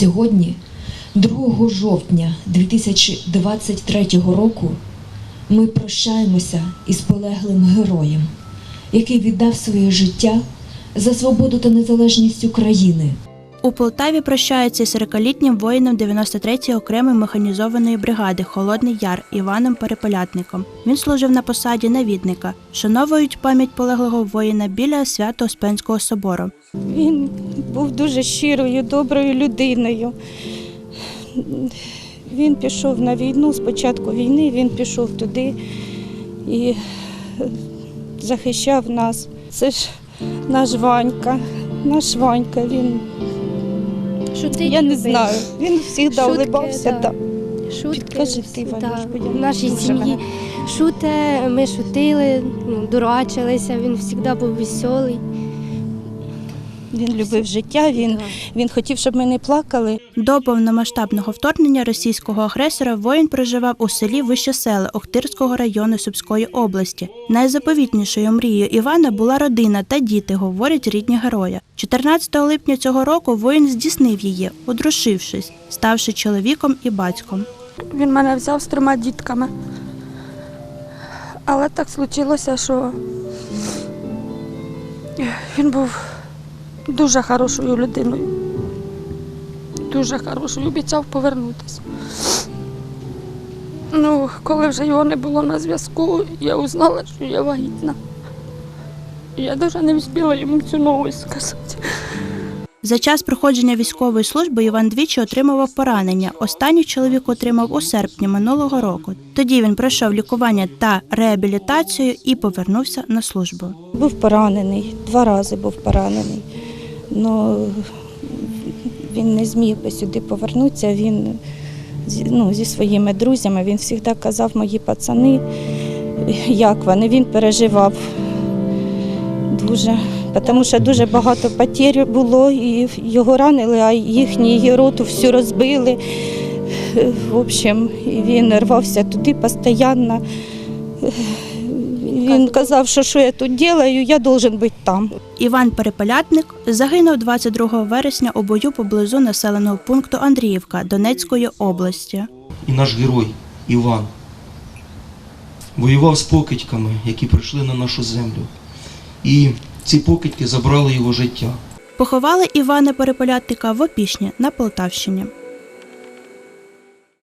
Сьогодні, 2 жовтня 2023 року, ми прощаємося із полеглим героєм, який віддав своє життя за свободу та незалежність України. У Полтаві прощаються 40-літнім воїном 93-ї окремої механізованої бригади Холодний Яр Іваном Переполятником. Він служив на посаді навідника. Шановують пам'ять полеглого воїна біля Свято-Успенського собору. Він був дуже щирою, доброю людиною. Він пішов на війну, з початку війни він пішов туди і захищав нас. Це ж наш Ванька, наш Ванька, він, Шутить я не любиш? знаю, він завжди улибався. да. Шутки, Підкажи ти, да, Господи, в нашій сім'ї шуте, ми шутили, ну, дурачилися, він завжди був веселий. Він любив життя, він, він хотів, щоб ми не плакали. До повномасштабного вторгнення російського агресора воїн проживав у селі Вищесели Охтирського району Сумської області. Найзаповітнішою мрією Івана була родина та діти, говорять рідні героя. 14 липня цього року воїн здійснив її, одрушившись, ставши чоловіком і батьком. Він мене взяв з трьома дітками. Але так случилося, що він був дуже хорошою людиною. Дуже хорошою, обіцяв повернутися. Ну, коли вже його не було на зв'язку, я узнала, що я вагітна. Я навіть не встигла йому цю новость сказати. За час проходження військової служби Іван двічі отримував поранення. Останній чоловік отримав у серпні минулого року. Тоді він пройшов лікування та реабілітацію і повернувся на службу. Був поранений, два рази був поранений. Ну, він не зміг би сюди повернутися. Він ну, зі своїми друзями, він завжди казав, мої пацани, як вони. Він переживав дуже, тому що дуже багато потерь було, і його ранили, а їхню роту всю розбили. В общем, він рвався туди постійно. Він казав, що що я тут роблю, я должен бути там. Іван Перепелятник загинув 22 вересня у бою поблизу населеного пункту Андріївка Донецької області. і наш герой Іван воював з покидьками, які прийшли на нашу землю. І ці покидьки забрали його життя. Поховали Івана Перепелятника в Опішні на Полтавщині.